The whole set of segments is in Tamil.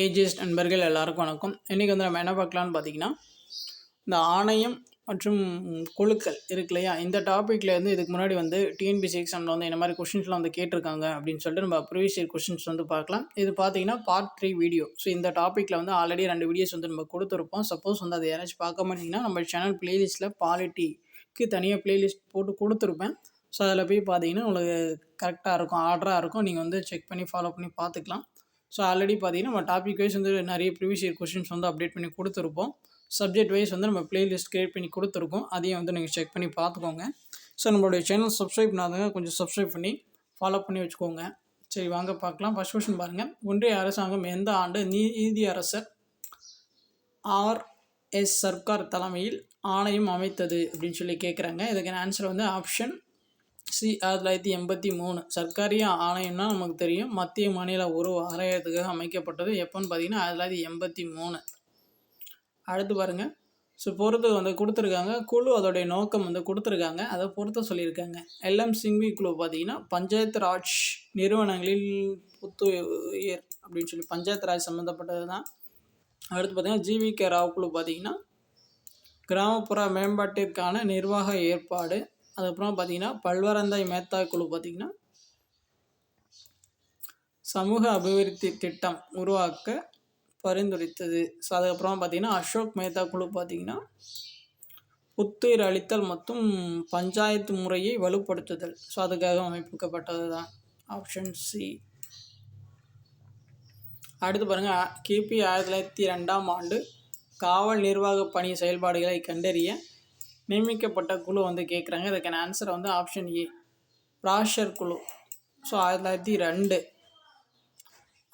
ஏஜிஸ்ட் நண்பர்கள் எல்லாருக்கும் வணக்கம். இன்றைக்கி வந்து நம்ம என்ன பார்க்கலான்னு பார்த்தீங்கன்னா இந்த ஆணையம் மற்றும் குழுக்கள் இருக்கு இல்லையா? இந்த டாப்பிக்கில் வந்து இதுக்கு முன்னாடி வந்து டிஎன்பிசி எக்ஸாமில் வந்து இந்த மாதிரி கொஷின்ஸ்லாம் வந்து கேட்டிருக்காங்க அப்படின்னு சொல்லிட்டு நம்ம ப்ரீவியஸ் இயர் கொஷின்ஸ் வந்து பார்க்கலாம். இது பார்த்தீங்கன்னா பார்ட் த்ரீ வீடியோ ஸோ இந்த டாப்பிக்கில் வந்து ஆல்ரெடி ரெண்டு வீடியோஸ் வந்து நம்ம கொடுத்துருப்போம். சப்போஸ் வந்து அதை யாராச்சும் பார்க்க மாட்டிங்கன்னா நம்ம சேனல் ப்ளேலிஸ்ட்டில் பாலிட்டிக்கு தனியாக ப்ளேலிஸ்ட் போட்டு கொடுத்துருப்பேன். ஸோ அதில் போய் பார்த்தீங்கன்னா உங்களுக்கு கரெக்டாக இருக்கும் ஆர்டராக இருக்கும். நீங்கள் வந்து செக் பண்ணி ஃபாலோ பண்ணி பார்த்துக்கலாம். ஸோ ஆல்ரெடி பார்த்தீங்கன்னா நம்ம டாபிக் வைஸ் வந்து நிறைய ப்ரீவியஸ் இயர் கொஷின்ஸ் வந்து அப்டேட் பண்ணி கொடுத்துருப்போம். சப்ஜெக்ட் வைஸ் வந்து நம்ம பிளேலிஸ்ட் க்ரியேட் பண்ணி கொடுத்துருக்கோம். அதையும் வந்து நீங்கள் செக் பண்ணி பார்த்துக்கோங்க. ஸோ நம்மளுடைய சேனல் சப்ஸ்கிரைப் பண்ணாதவங்க கொஞ்சம் சப்ஸ்கிரைப் பண்ணி ஃபாலோ பண்ணி வச்சுக்கோங்க. சரி வாங்க பார்க்கலாம். ஃபஸ்ட் கொஷின் பாருங்கள் ஒன்றிய அரசாங்கம் எந்த ஆண்டு நீதி அரசர் ஆர் எஸ் சர்க்கார் தலைமையில் ஆணையம் அமைத்தது அப்படின்னு சொல்லி கேட்குறாங்க இதுக்கான ஆன்சர் வந்து ஆப்ஷன் சி ஆயிரத்தி தொள்ளாயிரத்தி எண்பத்தி மூணு. சர்க்காரி ஆணையம்னா நமக்கு தெரியும். மத்திய மாநில உறவு ஆராயத்துக்காக அமைக்கப்பட்டது. எப்போன்னு பார்த்தீங்கன்னா ஆயிரத்தி தொள்ளாயிரத்தி எண்பத்தி மூணு. அடுத்து பாருங்கள் ஸோ பொறுத்து வந்து கொடுத்துருக்காங்க. குழு அதோடைய நோக்கம் வந்து கொடுத்துருக்காங்க. அதை பொறுத்த சொல்லியிருக்காங்க. எல்எம் சிங்வி குழு பார்த்தீங்கன்னா பஞ்சாயத்து ராஜ் நிறுவனங்களில் புத்துயிர் அப்படின்னு சொல்லி பஞ்சாயத்து ராஜ் சம்மந்தப்பட்டது தான். அடுத்து பார்த்தீங்கன்னா ஜிவி கே ராவ் குழு பார்த்தீங்கன்னா கிராமப்புற மேம்பாட்டிற்கான நிர்வாக ஏற்பாடு. அதுக்கப்புறம் பார்த்தீங்கன்னா பல்வரந்தாய் மேத்தா குழு பார்த்தீங்கன்னா சமூக அபிவிருத்தி திட்டம் உருவாக்க பரிந்துரைத்தது. ஸோ அதுக்கப்புறம் பார்த்தீங்கன்னா அசோக் மேத்தா குழு பார்த்தீங்கன்னா புத்துயிர் அளித்தல் மற்றும் பஞ்சாயத்து முறையை வலுப்படுத்துதல். ஸோ அதுக்காக அமைப்பிக்கப்பட்டது தான் ஆப்ஷன் சி அடுத்து பாருங்கள் கிபி ஆயிரத்தி தொள்ளாயிரத்தி ரெண்டாம் ஆண்டு காவல் நிர்வாக பணி செயல்பாடுகளை கண்டறிய நியமிக்கப்பட்ட குழு வந்து கேட்குறாங்க இதுக்கான ஆன்சர் வந்து ஆப்ஷன் ஏ ராஷர் குழு. ஸோ ஆயிரத்தி தொள்ளாயிரத்தி ரெண்டு.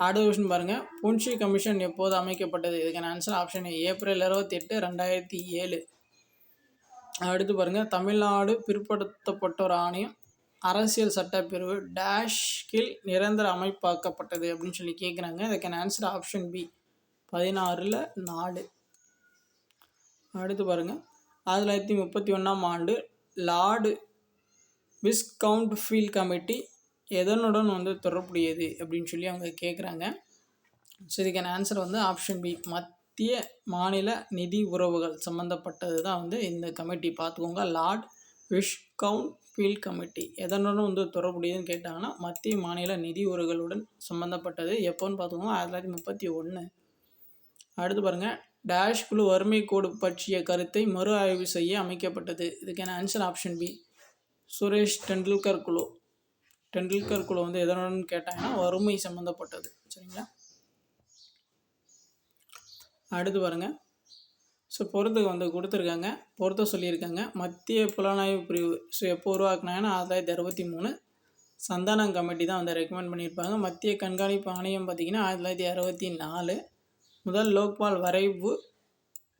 அடுத்த கொஷின் பாருங்கள் புன்ஷி கமிஷன் எப்போது அமைக்கப்பட்டது? இதுக்கான ஆன்சர் ஆப்ஷன் ஏ ஏப்ரல் இருபத்தி எட்டு ரெண்டாயிரத்தி ஏழு. அடுத்து பாருங்கள் தமிழ்நாடு பிற்படுத்தப்பட்டோர் ஆணையம் அரசியல் சட்டப்பிரிவு டேஷ் கீழ் நிரந்தர அமைப்பாக்கப்பட்டது அப்படின்னு சொல்லி கேட்குறாங்க இதுக்கான ஆன்சர் ஆப்ஷன் பி பதினாறில் நாலு. அடுத்து பாருங்கள் ஆயிரத்தி தொள்ளாயிரத்தி முப்பத்தி ஒன்றாம் ஆண்டு லார்டு விஸ்கவுண்ட் ஃபீல் கமிட்டி எதனுடன் வந்து தொடர்புடையது அப்படின்னு சொல்லி அவங்க கேட்குறாங்க ஸோ இதுக்கான ஆன்சர் வந்து ஆப்ஷன் பி மத்திய மாநில நிதி உறவுகள் சம்மந்தப்பட்டது தான் வந்து இந்த கமிட்டி. பார்த்துக்கோங்க லார்ட் விஷ்கவுண்ட் ஃபீல் கமிட்டி எதனுடன் வந்து தொடர்புடையதுன்னு கேட்டாங்கன்னா மத்திய மாநில நிதி உறவுகளுடன் சம்மந்தப்பட்டது எப்போன்னு பார்த்துக்கோங்க ஆயிரத்தி தொள்ளாயிரத்தி முப்பத்தி ஒன்று அடுத்து பாருங்கள் டேஷ் குழு வறுமை கோடு பற்றிய கருத்தை மறு ஆய்வு செய்ய அமைக்கப்பட்டது. இதுக்கான answer option B Suresh Tendulkar குழு. டெண்டுல்கர் குழு வந்து எதனுடன் கேட்டாங்கன்னா வறுமை சம்மந்தப்பட்டது சரிங்களா? அடுத்து பாருங்கள் ஸோ பொறுத்துக்கு வந்து கொடுத்துருக்காங்க. பொறுத்த சொல்லியிருக்காங்க. மத்திய புலனாய்வு பிரிவு. ஸோ எப்போ உருவாக்குனாங்கன்னா ஆயிரத்தி தொள்ளாயிரத்தி அறுபத்தி மூணு. சந்தானம் கமிட்டி தான் வந்து ரெக்கமெண்ட் பண்ணியிருப்பாங்க. மத்திய கண்காணிப்பு ஆணையம் பார்த்திங்கன்னா ஆயிரத்தி தொள்ளாயிரத்தி அறுபத்தி நாலு. முதல் லோக்பால் வரைவு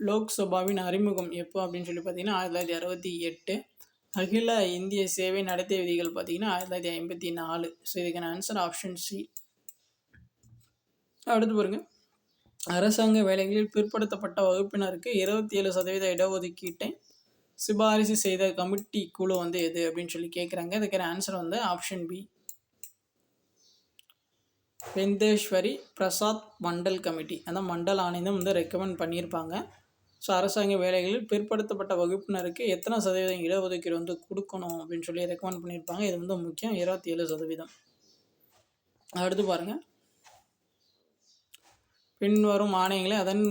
லோக்சபாவின் அறிமுகம் எப்போ அப்படின்னு சொல்லி பார்த்தீங்கன்னா ஆயிரத்தி தொள்ளாயிரத்தி அறுபத்தி எட்டு. அகில இந்திய சேவை நடத்தை விதிகள் பார்த்தீங்கன்னா ஆயிரத்தி தொள்ளாயிரத்தி ஐம்பத்தி நாலு. ஸோ இதுக்கான ஆன்சர் ஆப்ஷன் சி அடுத்து பாருங்க. அரசாங்க வேலைகளில் பிற்படுத்தப்பட்ட வகுப்பினருக்கு இருபத்தி ஏழு சதவீத இடஒதுக்கீட்டை சிபாரிசு செய்த கமிட்டி குழு வந்து எது அப்படின்னு சொல்லி கேட்குறாங்க இதுக்கான ஆன்சர் வந்து option B Bindeshwari Prasad Mandal committee. அந்த மண்டல் ஆணையம் வந்து ரெக்கமெண்ட் பண்ணியிருப்பாங்க. ஸோ அரசாங்க வேலைகளில் பிற்படுத்தப்பட்ட வகுப்பினருக்கு எத்தனை சதவீதம் இடஒதுக்கீடு வந்து கொடுக்கணும் அப்படின்னு சொல்லி ரெக்கமெண்ட் பண்ணியிருப்பாங்க. இது வந்து முக்கியம். இருபத்தி ஏழு சதவீதம். அடுத்து பாருங்கள் பின்வரும் ஆணையங்களை அதன்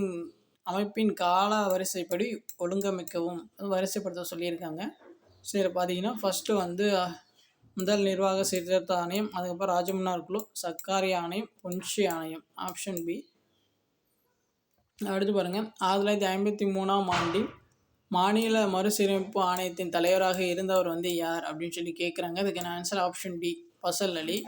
அமைப்பின் கால வரிசைப்படி ஒழுங்கமைக்கவும் வரிசைப்படுத்த சொல்லியிருக்காங்க. சரி பார்த்தீங்கன்னா ஃபஸ்ட்டு வந்து முதல் நிர்வாக சீர்திருத்த ஆணையம் அதுக்கப்புறம் ராஜமன்னார் குழு சர்க்காரி ஆணையம் பொன்ஷி ஆணையம் ஆப்ஷன் பி. அடுத்து பாருங்கள் ஆயிரத்தி தொள்ளாயிரத்தி ஐம்பத்தி மூணாம் ஆண்டில் மாநில மறுசீரமைப்பு ஆணையத்தின் தலைவராக இருந்தவர் வந்து யார் அப்படின்னு சொல்லி கேட்குறாங்க அதுக்கான answer option D Fazal Ali.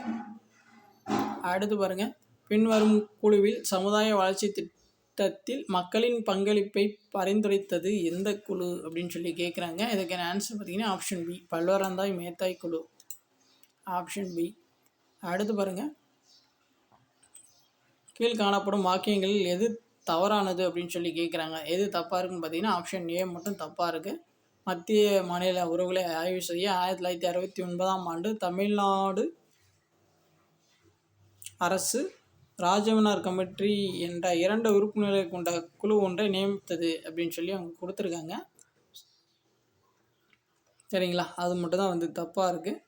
அடுத்து பாருங்கள் பின்வரும் குழுவில் சமுதாய வளர்ச்சி திட்டத்தில் மக்களின் பங்களிப்பை பரிந்துரைத்தது எந்த குழு அப்படின்னு சொல்லி கேட்குறாங்க இதுக்கான ஆன்சர் பார்த்தீங்கன்னா ஆப்ஷன் பி பல்வரந்தாய் மேத்தாய் குழு. Option B. அடுத்து பாருங்கள் கீழ் காணப்படும் வாக்கியங்களில் எது தவறானது அப்படின்னு சொல்லி கேட்குறாங்க எது தப்பாக இருக்குன்னு பார்த்தீங்கன்னா ஆப்ஷன் ஏ மட்டும் தப்பாக இருக்குது மத்திய மாநில உறவுகளை ஆய்வு செய்ய ஆயிரத்தி தொள்ளாயிரத்தி அறுபத்தி ஒன்பதாம் ஆண்டு தமிழ்நாடு அரசு ராஜமன்னார் கமிட்டி என்ற இரண்டு உறுப்பினர்களை கொண்ட குழு ஒன்றை நியமித்தது அப்படின்னு சொல்லி அவங்க கொடுத்துருக்காங்க. சரிங்களா? அது மட்டும் தான் வந்து தப்பாக இருக்குது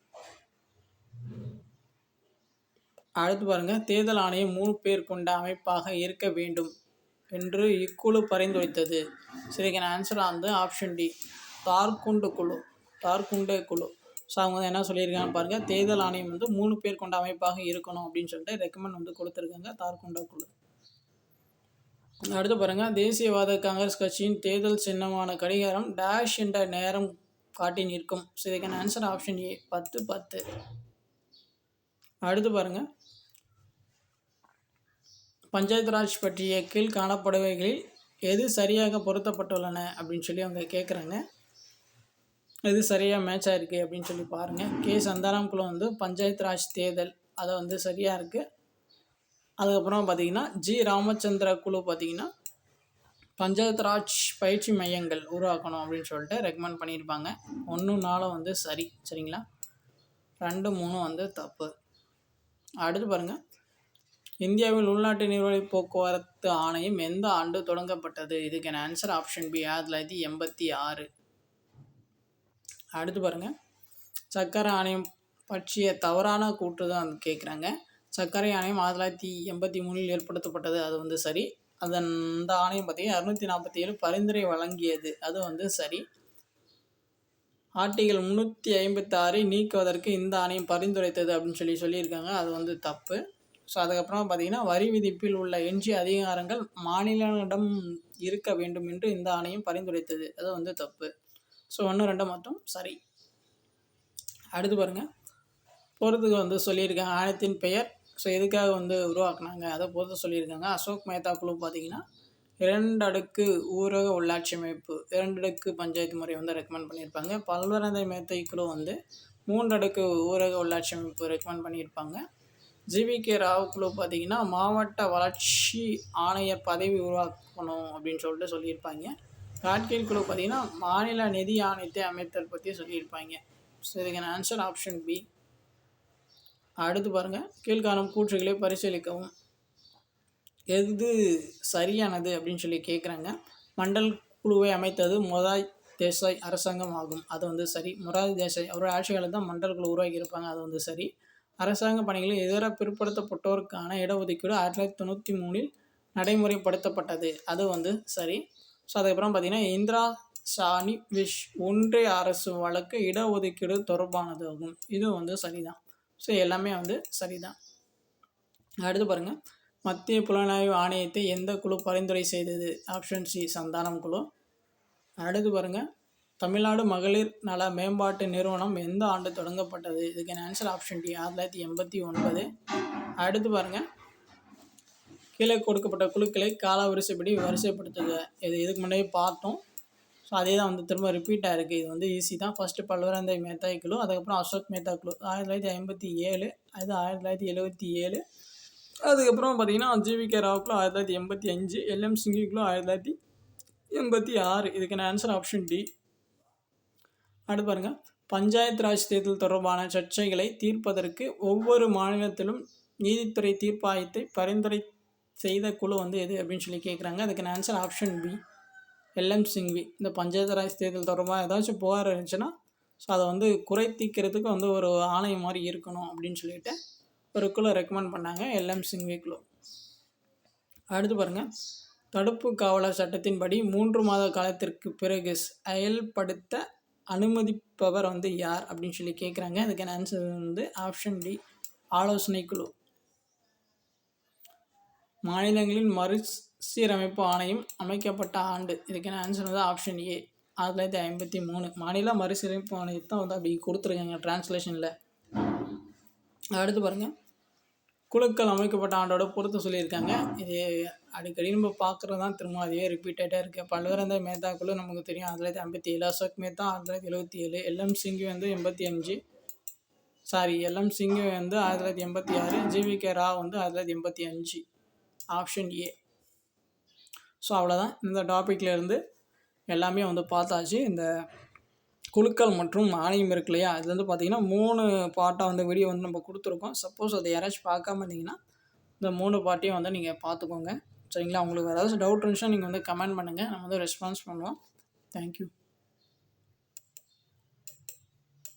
அடுத்து பாருங்கள் தேர்தல் ஆணையம் மூணு பேர் கொண்ட அமைப்பாக இருக்க வேண்டும் என்று இக்குழு பரிந்துரைத்தது. சரிக்கான ஆன்சர் வந்து ஆப்ஷன் டி தார்குண்டு குழு தார்குண்டு குழு. ஸோ அவங்க வந்து என்ன சொல்லியிருக்காங்க பாருங்கள் தேர்தல் ஆணையம் வந்து மூணு பேர் கொண்ட அமைப்பாக இருக்கணும் அப்படின்னு சொல்லிட்டு ரெக்கமெண்ட் வந்து கொடுத்துருக்காங்க தார்குண்டா குழு. அடுத்து பாருங்கள் தேசியவாத காங்கிரஸ் கட்சியின் தேர்தல் சின்னமான கடிகாரம் டேஷ் என்ற நேரம் காட்டி நிற்கும். ஸோ இதுக்கான ஆன்சர் ஆப்ஷன் ஏ பத்து பத்து. அடுத்து பாருங்கள் பஞ்சாயத்து ராஜ் பற்றிய கீழ் காணப்படுவைகளில் எது சரியாக பொருத்தப்பட்டுள்ளன அப்படின்னு சொல்லி அவங்க கேட்குறாங்க எது சரியாக மேட்ச் ஆகிருக்கு அப்படின்னு சொல்லி பாருங்கள் கே. சந்தாராம்குளம் வந்து பஞ்சாயத்து ராஜ் தேர்தல். அதை வந்து சரியாக இருக்குது அதுக்கப்புறம் பார்த்திங்கன்னா ஜி. ராமச்சந்திர குழு பார்த்திங்கன்னா பஞ்சாயத்து ராஜ் பயிற்சி மையங்கள் உருவாக்கணும் அப்படின்னு சொல்லிட்டு ரெக்கமெண்ட் பண்ணியிருப்பாங்க. ஒன்று நாளும் வந்து சரி. சரிங்களா? ரெண்டு மூணு வந்து தப்பு. அடுத்து பாருங்கள் இந்தியாவில் உள்நாட்டு நீர்வழி போக்குவரத்து ஆணையம் எந்த ஆண்டு தொடங்கப்பட்டது? இதுக்கான ஆன்சர் ஆப்ஷன் பி ஆயிரத்தி தொள்ளாயிரத்தி எண்பத்தி ஆறு. அடுத்து பாருங்கள் சர்க்கரை ஆணையம் பற்றிய தவறான கூற்று தான் கேட்குறாங்க சர்க்கரை ஆணையம் ஆயிரத்தி தொள்ளாயிரத்தி எண்பத்தி மூணில் ஏற்படுத்தப்பட்டது. அது வந்து சரி. அதன் அந்த ஆணையம் பார்த்திங்கன்னா இரநூத்தி நாற்பத்தி ஏழு பரிந்துரை வழங்கியது. அது வந்து சரி. ஆர்டிகல் முந்நூற்றி ஐம்பத்தாறை நீக்குவதற்கு இந்த ஆணையம் பரிந்துரைத்தது அப்படின்னு சொல்லி சொல்லியிருக்காங்க. அது வந்து தப்பு. ஸோ அதுக்கப்புறம் பார்த்திங்கன்னா வரி விதிப்பில் உள்ள எஞ்சிய அதிகாரங்கள் மாநிலங்களிடம் இருக்க வேண்டும் என்று இந்த ஆணையம் பரிந்துரைத்தது. அது வந்து தப்பு. ஸோ ஒன்று ரெண்டு மட்டும் சரி. அடுத்து பாருங்கள் போகிறதுக்கு வந்து சொல்லியிருக்காங்க. ஆணையத்தின் பெயர். ஸோ எதுக்காக வந்து உருவாக்குனாங்க? அதை பொறுத்து சொல்லியிருக்காங்க. அசோக் மேத்தா குழு பார்த்திங்கன்னா இரண்டு அடுக்கு ஊரக உள்ளாட்சி அமைப்பு இரண்டு அடுக்கு பஞ்சாயத்து முறை வந்து ரெக்கமெண்ட் பண்ணியிருப்பாங்க. பல்வரந்தை மேத்தை குழு வந்து மூன்று அடுக்கு ஊரக உள்ளாட்சி அமைப்பு ரெக்கமெண்ட் பண்ணியிருப்பாங்க. ஜிவிகே ராவ் குழு பார்த்திங்கன்னா மாவட்ட வளர்ச்சி ஆணையர் பதவி உருவாக்கணும் அப்படின்னு சொல்லிட்டு சொல்லியிருப்பாங்க. காட்கேல் குழு பார்த்திங்கன்னா மாநில நிதி ஆணையத்தை அமைத்தல் பற்றி சொல்லியிருப்பாங்க. ஸோ இதுக்கான ஆன்சர் ஆப்ஷன் பி அடுத்து பாருங்கள் கீழ்காணும் கூற்றுகளை பரிசீலிக்கவும். எது சரியானது அப்படின்னு சொல்லி கேட்குறாங்க மண்டல் குழுவை அமைத்தது மொதாய் தேசாய் அரசாங்கம் ஆகும். அது வந்து சரி. மொராய் தேசாய் அவருடைய ஆட்சி காலத்தில் தான் மண்டல் குழு உருவாக்கி இருப்பாங்க. அது வந்து சரி. அரசாங்க பணிகளில் இதர பிற்படுத்தப்பட்டோருக்கான இடஒதுக்கீடு ஆயிரத்தி தொள்ளாயிரத்தி தொண்ணூற்றி மூணில் நடைமுறைப்படுத்தப்பட்டது. அது வந்து சரி. ஸோ அதுக்கப்புறம் பார்த்திங்கன்னா இந்திரா சாணி விஷ் ஒன்றிய அரசு வழக்கு இடஒதுக்கீடு தொடர்பானது ஆகும் இது வந்து சரிதான். ஸோ எல்லாமே வந்து சரிதான். அடுத்து பாருங்கள் மத்திய புலனாய்வு ஆணையத்தை எந்த குழு பரிந்துரை செய்தது? ஆப்ஷன் சி சந்தானம் குழு. அடுத்து பாருங்கள் தமிழ்நாடு மகளிர் நல மேம்பாட்டு நிறுவனம் எந்த ஆண்டு தொடங்கப்பட்டது? இதுக்கான ஆன்சர் ஆப்ஷன் டி ஆயிரத்தி தொள்ளாயிரத்தி எண்பத்தி ஒன்பது. அடுத்து பாருங்கள் கீழே கொடுக்கப்பட்ட குழுக்களை கால வரிசைப்படி வரிசைப்படுத்துக. இது இதுக்கு முன்னாடி பார்த்தோம். ஸோ அதே தான் வந்து திரும்ப ரிப்பீட் ஆகிருக்கு இது வந்து ஈஸி தான். ஃபஸ்ட்டு பல்வரந்தை மேத்தாய் குழு அதுக்கப்புறம் அசோக் மேத்தா குழு. ஆயிரத்தி தொள்ளாயிரத்தி ஐம்பத்தி ஏழு அது ஆயிரத்தி தொள்ளாயிரத்தி எழுபத்தி ஏழு அதுக்கப்புறம் பார்த்தீங்கன்னா ஜிவிகே ராவுக்குள்ள ஆயிரத்தி தொள்ளாயிரத்தி எண்பத்தி அஞ்சு எல்எம் சிங்கி ஆயிரத்தி தொள்ளாயிரத்தி எண்பத்தி ஆறு. இதுக்கான ஆன்சர் ஆப்ஷன் டி அடுத்து பாருங்கள் பஞ்சாயத்து ராஜ் தேர்தல் தொடர்பான சர்ச்சைகளை தீர்ப்பதற்கு ஒவ்வொரு மாநிலத்திலும் நீதித்துறை தீர்ப்பாயத்தை பரிந்துரை செய்த குழு வந்து எது அப்படின்னு சொல்லி கேட்குறாங்க அதுக்கான answer option B LM Singhvi. இந்த பஞ்சாயத்து ராஜ் தேர்தல் தொடர்பாக ஏதாச்சும் புகார் இருந்துச்சுன்னா ஸோ அதை வந்து குறை தீர்க்கிறதுக்கு வந்து ஒரு ஆணையம் மாதிரி இருக்கணும் அப்படின்னு சொல்லிட்டு ஒரு குழு ரெக்கமெண்ட் பண்ணாங்க எல்எம் சிங்வி குழு அடுத்து பாருங்கள் தடுப்பு காவலர் சட்டத்தின்படி மூன்று மாத காலத்திற்கு பிறகு செயல்படுத்த அனுமதிப்பவர் வந்து யார் அப்படின்னு சொல்லி கேட்குறாங்க அதுக்கான ஆன்சர் வந்து ஆப்ஷன் டி ஆலோசனை குழு மாநிலங்களின் மறுசீரமைப்பு ஆணையம் அமைக்கப்பட்ட ஆண்டு. இதுக்கான ஆன்சர் வந்து ஆப்ஷன் ஏ ஆயிரத்தி தொள்ளாயிரத்தி ஐம்பத்தி மூணு. மாநில மறுசீரமைப்பு ஆணையத்தை வந்து அப்படி கொடுத்துருக்காங்க டிரான்ஸ்லேஷனில் அடுத்து பாருங்கள் குழுக்கள் அமைக்கப்பட்ட ஆண்டோட பொறுத்து சொல்லியிருக்காங்க. இது அடிக்கடி நம்ம பார்க்குறது தான். திரும்ப அதே ரிப்பீட்டடாக இருக்குது பல்வேறு மேத்தா குழு நமக்கு தெரியும். ஆயிரத்தி தொள்ளாயிரத்தி ஐம்பத்தி ஏழு அசோக் மேத்தா ஆயிரத்தி தொள்ளாயிரத்தி எழுபத்தி ஏழு எல்எம் சிங்கி வந்து எண்பத்தி அஞ்சு. சாரி எல்எம் சிங்கு வந்து ஆயிரத்தி தொள்ளாயிரத்தி எண்பத்தி ஆறு. GV K. ராவ் வந்து ஆயிரத்தி தொள்ளாயிரத்தி எண்பத்தி அஞ்சு. ஆப்ஷன் ஏ ஸோ அவ்வளோதான் இந்த டாப்பிக்லேருந்து எல்லாமே வந்து பார்த்தாச்சு. இந்த குழுக்கள் மற்றும் ஆணையம் இருக்கு இல்லையா? அது வந்து பார்த்திங்கன்னா மூணு பார்ட்டாக வந்து வீடியோ வந்து நம்ம கொடுத்துருக்கோம். சப்போஸ் அதை யாராச்சும் பார்க்காம இருந்தீங்கன்னா இந்த மூணு பார்ட்டியும் வந்து நீங்கள் பார்த்துக்கோங்க. சரிங்களா? உங்களுக்கு ஏதாச்சும் டவுட் இருந்துச்சுன்னா நீங்கள் வந்து கமெண்ட் பண்ணுங்கள் நம்ம வந்து ரெஸ்பான்ஸ் பண்ணுவோம். தேங்க்யூ